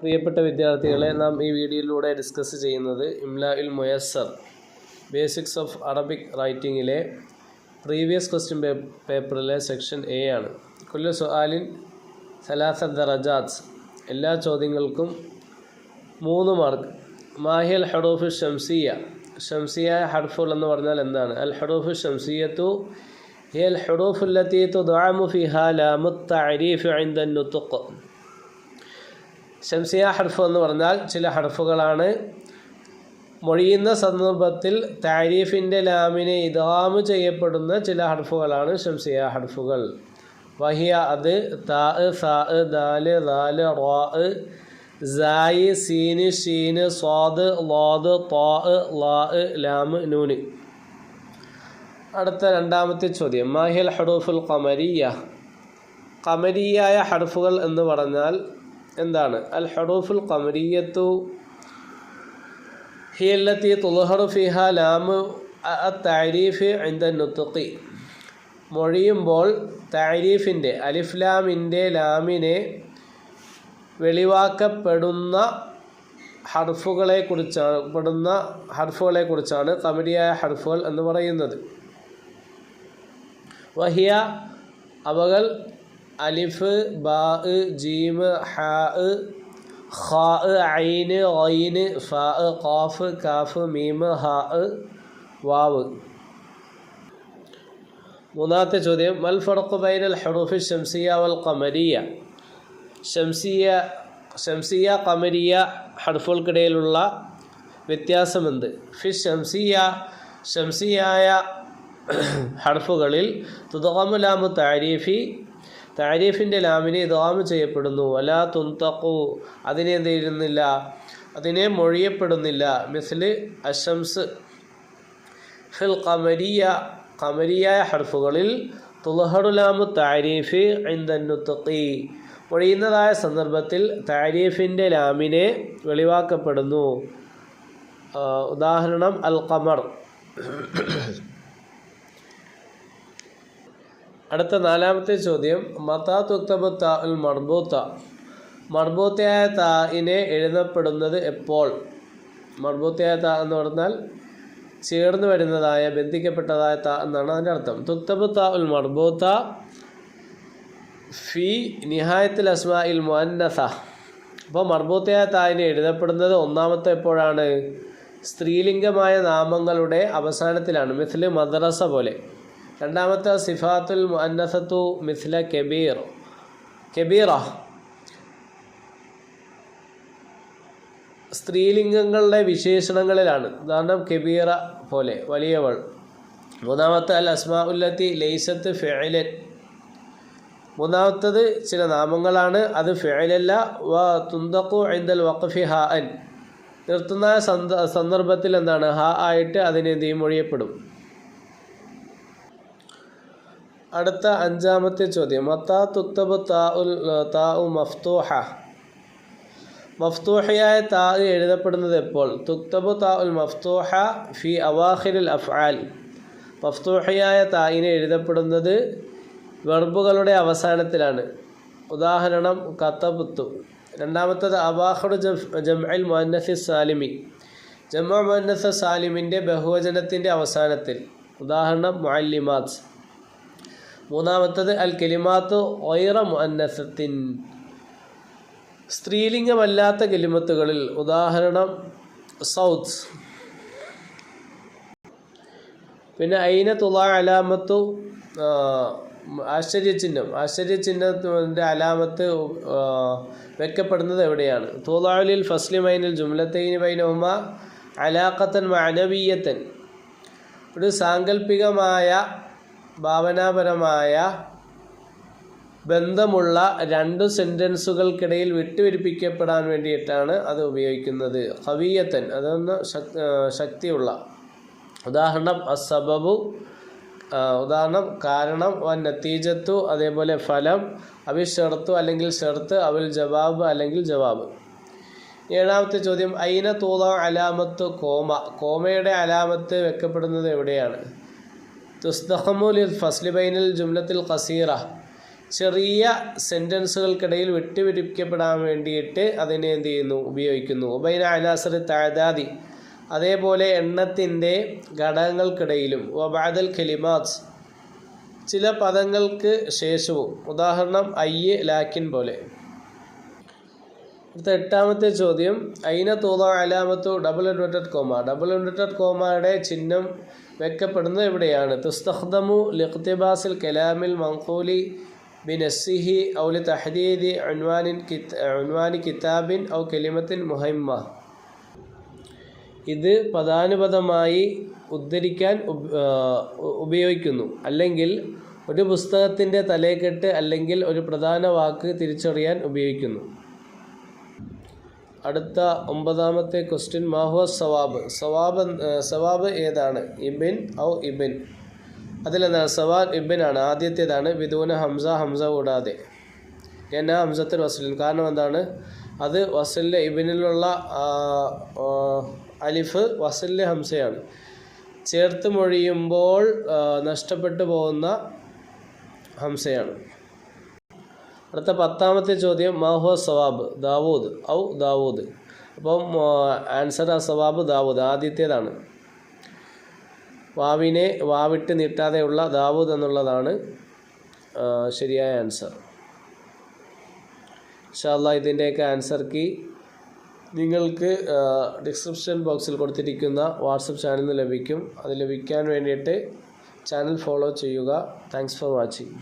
പ്രിയപ്പെട്ട വിദ്യാർത്ഥികളെ നാം ഈ വീഡിയോയിലൂടെ ഡിസ്കസ് ചെയ്യുന്നത് ഇംല ഇൽ മൊയസർ ബേസിക്സ് ഓഫ് അറബിക് റൈറ്റിംഗിലെ പ്രീവിയസ് ക്വസ്റ്റ്യൻ പേപ്പറിലെ സെക്ഷൻ എ ആണ്. കൊല്ലു സുഹാലിൻ സലാസ റജാദ്സ് എല്ലാ ചോദ്യങ്ങൾക്കും മൂന്ന് മാർക്ക് മാഹിയൽ ഹഡോഫ് ഷംസിയ ഷംസിയ ഹഡ്ഫുൾ എന്ന് പറഞ്ഞാൽ എന്താണ്? അൽ ഹഡോഫ് ഷംസിയത്തു ഹിയൽ ഹഡോഫുല്ലത്തി തുദാമു ഫിഹാ ലാമു തരീഫ് ഐന്ദൻ നുത്തുഖ്. ശംസിയ ഹർഫ് എന്ന് പറഞ്ഞാൽ ചില ഹർഫുകളാണ്. മൊഴിയുന്ന സന്ദർഭത്തിൽ താരിഫിന്റെ ലാമിനെ ഇതാമ് ചെയ്യപ്പെടുന്ന ചില ഹർഫുകളാണ് ശംസിയ ഹർഫുകൾ. വഹിയ അത് താ സാ ദാൽ ദാൽ റോ സായ് സീന് ഷീന് സ്വാദ് ലോദ് തോ ലാ ലാമ് നൂന്. അടുത്ത രണ്ടാമത്തെ ചോദ്യം. മാഹിൽ ഹഡൂഫുൽ കമരിയ കമരിയായ ഹർഫുകൾ എന്ന് പറഞ്ഞാൽ എന്താണ്? അൽ ഹറൂഫുൽ ഖമരിയത്തു ഹിയല്ലത്തി തുലഹറു ഫിഹ അ താരീഫ് ഇന്ത നുത്തുക്കി മൊഴിയുമ്പോൾ താരീഫിന്റെ അലിഫ്ലാമിന്റെ ലാമിനെ വെളിവാക്കപ്പെടുന്ന ഹർഫുകളെ കുറിച്ചാണ് പെടുന്ന ഹർഫുകളെ കുറിച്ചാണ് കമരിയായ ഹർഫുകൾ എന്ന് പറയുന്നത്. വഹിയ അവകൾ അലിഫ് ബാ ജീമ് ഹാ ഖാ ഐന് ഐന് ഫാ ഖാഫ് കാഫ് മീമ് ഹാ വാവ്. മൂന്നാമത്തെ ചോദ്യം മൽ ഫറഖ് ബൈനൽ ഹറൂഫ് ഷംസിയ വൽ ഖമരിയ? ഷംസിയ ഷംസിയ ഖമരിയ ഹർഫുകൾക്കിടയിലുള്ള വ്യത്യാസമെന്ത്? ഫി ഷംസിയ ഷംസിയായ ഹർഫുകളിൽ തുതകമുലാമു താരീഫി താരീഫിന്റെ ലാമിനെ ഇതാമ് ചെയ്യപ്പെടുന്നു. വലാ തുന്തക്കു അതിനെ എന്ത് ചെയ്യുന്നില്ല? അതിനെ മൊഴിയപ്പെടുന്നില്ല. മിസ്ല് അഷംസ് ഫിൽ കമരിയ കമരിയായ ഹർഫുകളിൽ തുലഹറുലാമു താരീഫ് ഇന്ദന്നുത്തക്കി മൊഴിയുന്നതായ സന്ദർഭത്തിൽ താരീഫിന്റെ ലാമിനെ വെളിവാക്കപ്പെടുന്നു. ഉദാഹരണം അൽ ഖമർ. അടുത്ത നാലാമത്തെ ചോദ്യം. മതാ തുക്തബ് താ ഉൽ മർബൂത്ത. മർബൂത്തയായ തായിനെ എഴുതപ്പെടുന്നത് എപ്പോൾ? മർബൂത്തയായ താ എന്ന് പറഞ്ഞാൽ ചേർന്ന് വരുന്നതായ ബന്ധിക്കപ്പെട്ടതായ താ എന്നാണ് അതിന്റെ അർത്ഥം. തുക്തബ് താ ഉൽ മർബൂത്ത ഫി നിഹായത്തിൽ അസ്മാ ഇൽ മുഅന്നസ. അപ്പോൾ മർബൂത്തയായ തായിനെ എഴുതപ്പെടുന്നത് ഒന്നാമത്തെ എപ്പോഴാണ്? സ്ത്രീലിംഗമായ നാമങ്ങളുടെ അവസാനത്തിലാണ്. മിഥിൽ മദ്രസ പോലെ. രണ്ടാമത്തെ സിഫാത്തുൽ മുഅന്നസത്തു മിസ്ല കബീർ. കബീറ. സ്ത്രീലിംഗങ്ങളുടെ വിശേഷണങ്ങളിലാണ്. ഉദാഹരണം കബീറ പോലെ വലിയവൾ. മൂന്നാമത്തെ അൽ അസ്മാ ഉല്ലത്തി ലൈസത്ത് ഫെയിലൻ മൂന്നാമത്തത് ചില നാമങ്ങളാണ്. അത് ഫെയിലല്ല വ തുന്തക്കു ഐന്ദൽ വഖഫി ഹ അൻ. നിർത്തുന്ന സന്ദർഭത്തിൽ എന്താണ്? ഹ ആയിട്ട് അതിനെ നീമൊഴിയപ്പെടും അടുത്ത അഞ്ചാമത്തെ ചോദ്യം. മത്താ തുത്തബ് താ ഉൽ താ ഉ മഫ്തൂഹ. മഫ്തൂഹയായ താ എഴുതപ്പെടുന്നത് എപ്പോൾ? തുക്തബ് താ ഉൽ മഫ്തൂഹ ഫി അവാഹിരുൽ അഫ്ആൽ. മഫ്തൂഹയായ തായിനെ എഴുതപ്പെടുന്നത് വെർബുകളുടെ അവസാനത്തിലാണ്. ഉദാഹരണം കത്തബുത്തു. രണ്ടാമത്തത് അവാഹുഡ് ജംഅൽ മുഅന്നസി സാലിമി. ജമ്മ മുഅന്നസ സാലിമിന്റെ ബഹുവചനത്തിന്റെ അവസാനത്തിൽ. ഉദാഹരണം മുഅല്ലിമാത്ത്. മൂന്നാമത്തത് അൽ കെലിമാത്ത് ഒയറ മുഅന്നസത്തിൻ. സ്ത്രീലിംഗമല്ലാത്ത കെലിമത്തുകളിൽ ഉദാഹരണം സൗത്ത്. പിന്നെ അയിന തുള അലാമത്തു ആശ്ചര്യചിഹ്നം. ആശ്ചര്യചിഹ്നത്തിന്റെ അലാമത്ത് വെക്കപ്പെടുന്നത് എവിടെയാണ്? ഫസ്ലി മൈനിൽ ജുംലത്തൈന് ബൈനഹുമ അലാഖത്തൻ മാനവീയത്തൻ. ഒരു സാങ്കല്പികമായ ഭാവനാപരമായ ബന്ധമുള്ള രണ്ട് സെന്റൻസുകൾക്കിടയിൽ വിട്ടുപിരിപ്പിക്കപ്പെടാൻ വേണ്ടിയിട്ടാണ് അത് ഉപയോഗിക്കുന്നത്. ഹവീയത്തൻ അതൊന്ന് ശക്തിയുള്ള. ഉദാഹരണം അസബബു ഉദാഹരണം കാരണം വൻ നത്തീജത്തു അതേപോലെ ഫലം അവിൽ ഷെർത്തു അല്ലെങ്കിൽ ഷെർത്ത് അവൽ ജവാബ് അല്ലെങ്കിൽ ജവാബ്. ഏഴാമത്തെ ചോദ്യം അയിന തൂത അലാമത്ത് കോമ? കോമയുടെ അലാമത്ത് വെക്കപ്പെടുന്നത് എവിടെയാണ്? തുസ്തഹമുലിൽ ഫസ്ലി ബൈനിൽ ജുംലത്തിൽ കസീറ ചെറിയ സെന്റൻസുകൾക്കിടയിൽ വെട്ടിപിടിക്കപ്പെടാൻ വേണ്ടിയിട്ട് അതിനെ എന്ത് ചെയ്യുന്നു? ഉപയോഗിക്കുന്നു. ഉബൈന അനാസർ താദാദി. അതേപോലെ എണ്ണത്തിന്റെ ഘടകങ്ങൾക്കിടയിലും. ഒബാദൽ ഖലിമാസ് ചില പദങ്ങൾക്ക് ശേഷവും. ഉദാഹരണം അയ്യ് ലാക്കിൻ പോലെ. അടുത്ത എട്ടാമത്തെ ചോദ്യം. അയിന തോത അലാമത്തു double inverted comma. Double inverted കോമയുടെ ചിഹ്നം വെക്കപ്പെടുന്നത് എവിടെയാണ്? തുസ്തഖ്ദമു ലിഖ്തിബാസിൽ കലാമിൽ മങ്കൂലി ബിനസ്സിഹി ഔ ലി തഹദീദി ഉൻവാനിൻ ഉൻവാനി കിതാബിൻ ഔ കലിമത്തിൻ മുഹമ്മ. ഇത് പദാനുപദമായി ഉദ്ധരിക്കാൻ ഉപയോഗിക്കുന്നു. അല്ലെങ്കിൽ ഒരു പുസ്തകത്തിന്റെ തലേക്കെട്ട് അല്ലെങ്കിൽ ഒരു പ്രധാന വാക്ക് തിരിച്ചറിയാൻ ഉപയോഗിക്കുന്നു. അടുത്ത ഒമ്പതാമത്തെ ക്വസ്റ്റ്യൻ മാഹുവ സവാബ്. സവാബ് സവാബ് ഏതാണ്? ഇബിൻ ഔ ഇബിൻ. അതിലെന്താണ്? സവാബ് ഇബിൻ ആണ് ആദ്യത്തേതാണ്. വിദൂന ഹംസ ഹംസ കൂടാതെ. എന്നാ ഹംസത്തിൽ വസലിൻ കാരണം എന്താണ്? അത് വസലിലെ ഇബിനിലുള്ള അലിഫ് വസലിലെ ഹംസയാണ്. ചേർത്ത് മൊഴിയുമ്പോൾ നഷ്ടപ്പെട്ടു പോകുന്ന ഹംസയാണ്. അടുത്ത പത്താമത്തെ ചോദ്യം മാഹോ സവാബ് ദാവൂദ് ഔ ദാവൂദ്. അപ്പം ആൻസർ ആ സവാബ് ദാവൂദ് ആദ്യത്തേതാണ്. വാവിനെ വാവിട്ട് നീട്ടാതെയുള്ള ദാവൂദ് എന്നുള്ളതാണ് ശരിയായ ആൻസർ. ഇൻഷാല്ല ഇതിന്റെയൊക്കെ ആൻസർ കീ നിങ്ങൾക്ക് ഡിസ്ക്രിപ്ഷൻ ബോക്സിൽ കൊടുത്തിരിക്കുന്ന വാട്സപ്പ് ചാനലിൽ ലഭിക്കും. അത് ലഭിക്കാൻ വേണ്ടിയിട്ട് ചാനൽ ഫോളോ ചെയ്യുക. Thanks for watching.